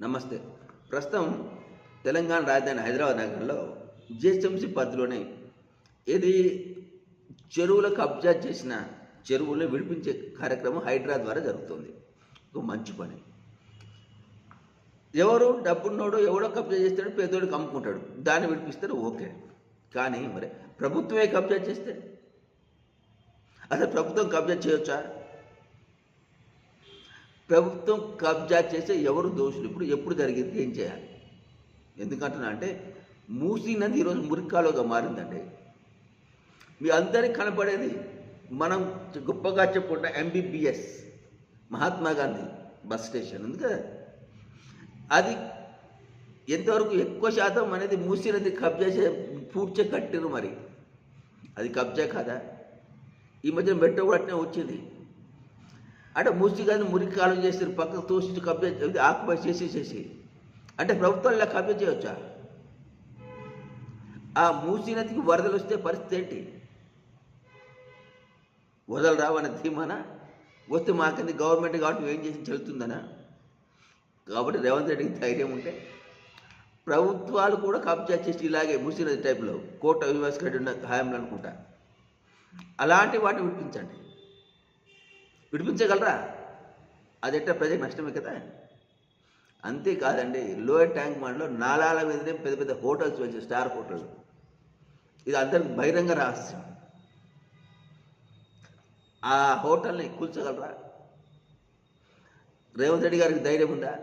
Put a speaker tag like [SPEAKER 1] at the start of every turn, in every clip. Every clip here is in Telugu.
[SPEAKER 1] నమస్తే. ప్రస్తుతం తెలంగాణ రాజధాని హైదరాబాద్ నగరంలో జిహెచ్ఎంసీ పరిధిలోనే ఇది చెరువుల కబ్జా చేసిన చెరువులను విడిపించే కార్యక్రమం హైడ్రా ద్వారా జరుగుతుంది. ఒక మంచి పని. ఎవరు డబ్బున్నోడు ఎవడో కబ్జా చేస్తాడు పేదోడికి అమ్ముకుంటాడు దాన్ని విడిపిస్తే ఓకే. కానీ మరి ప్రభుత్వమే కబ్జా చేస్తే? అసలు ప్రభుత్వం కబ్జా చేయొచ్చా? ప్రభుత్వం కబ్జా చేసే ఎవరు దోషులు? ఇప్పుడు ఎప్పుడు జరిగింది? ఏం చేయాలి? ఎందుకంటున్నా అంటే మూసీ నది ఈరోజు మురికాలుగా మారిందండి. మీ అందరికి కనపడేది మనం గొప్పగా చెప్పుకుంటా MBBS Mahatma Gandhi bus station ఉంది కదా? అది ఎంతవరకు ఎక్కువ శాతం అనేది మూసీ నది కబ్జా చే పూడ్చే కట్టిరు మరి. అది కబ్జా కాదా? ఈ మధ్య మెట్రో కూడా అట్నే వచ్చింది. అంటే మూసి గారిని మురికి కాలం చేస్తారు పక్కకు తోసి కబ్జా ఆక్యుపై చేసేసేసి అంటే ప్రభుత్వం ఇలా కబ్జా చేయవచ్చా ఆ మూసి నదికి వరదలు వస్తే పరిస్థితి ఏంటి? వరదలు రావన్న ధీమానా? వస్తే మాకింది గవర్నమెంట్ కాబట్టి ఏం చేసి చెల్లుతుందనా? కాబట్టి రేవంత్ రెడ్డికి ధైర్యం ఉంటే ప్రభుత్వాలు కూడా కబ్జా చేసి ఇలాగే మూసి నది టైప్లో కోట వివాస్ రెడ్డి ఉన్న హాయంలో అనుకుంటా. అలాంటి వాటిని విడిపించండి. విడిపించగలరా? అదెట్ట ప్రజలకు నష్టమే కదా? అంతేకాదండి లోయర్ ట్యాంక్ మండలో నాలాల మీదనే పెద్ద పెద్ద హోటల్స్ వచ్చాయి స్టార్ హోటల్ ఇది అందరికి బహిరంగ రహస్యం. ఆ హోటల్ని కూల్చగలరా? రేవంత్ రెడ్డి గారికి ధైర్యం ఉందా?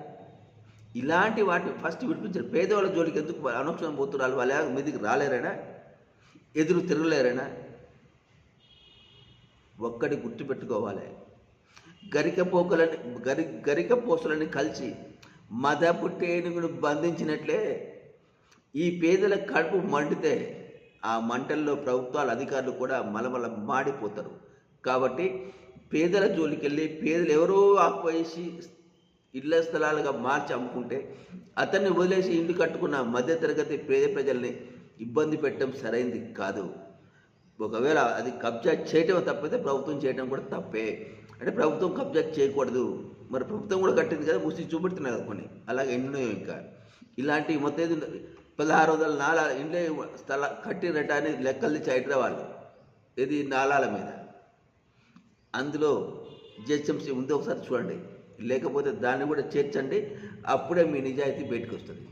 [SPEAKER 1] ఇలాంటి వాటిని ఫస్ట్ విడిపించారు. పేదవాళ్ళ జోలికి ఎందుకు అనవసరం పోతున్నారు. వాళ్ళ మీదికి రాలేరైనా? ఎదురు తిరగలేరైనా? ఒక్కటి గుర్తుపెట్టుకోవాలి. గరికపోకలని గరి గరిక పూసలని కలిసి మద పుట్టేనుగును బంధించినట్లే ఈ పేదల కడుపు మండితే ఆ మంటల్లో ప్రభుత్వాల అధికారులు కూడా మలమల మాడిపోతారు. కాబట్టి పేదల జోలికి వెళ్ళి పేదలు ఎవరో ఆపేసి ఇళ్ళ స్థలాలుగా మార్చి అమ్ముకుంటే అతన్ని వదిలేసి ఇల్లు కట్టుకున్న మధ్యతరగతి పేద ప్రజల్ని ఇబ్బంది పెట్టడం సరైంది కాదు. ఒకవేళ అది కబ్జా చేయటం తప్పితే ప్రభుత్వం చేయటం కూడా తప్పే. అంటే ప్రభుత్వం కబ్జా చేయకూడదు. మరి ప్రభుత్వం కూడా కట్టింది కదా ముసి చూపెడుతున్నాయి కదా కొన్ని. అలాగే ఎన్నో ఇంకా. ఇలాంటి మొత్తం పదహారు వందల నాలా ఇండ్ల స్థల కట్టినట్ట అనేది లెక్కలు చేయటం వాళ్ళు ఇది నాలాల మీద. అందులో జిహెచ్ఎంసీ ఉందో ఒకసారి చూడండి. లేకపోతే దాన్ని కూడా చేర్చండి. అప్పుడే మీ నిజాయితీ బయటకు వస్తుంది.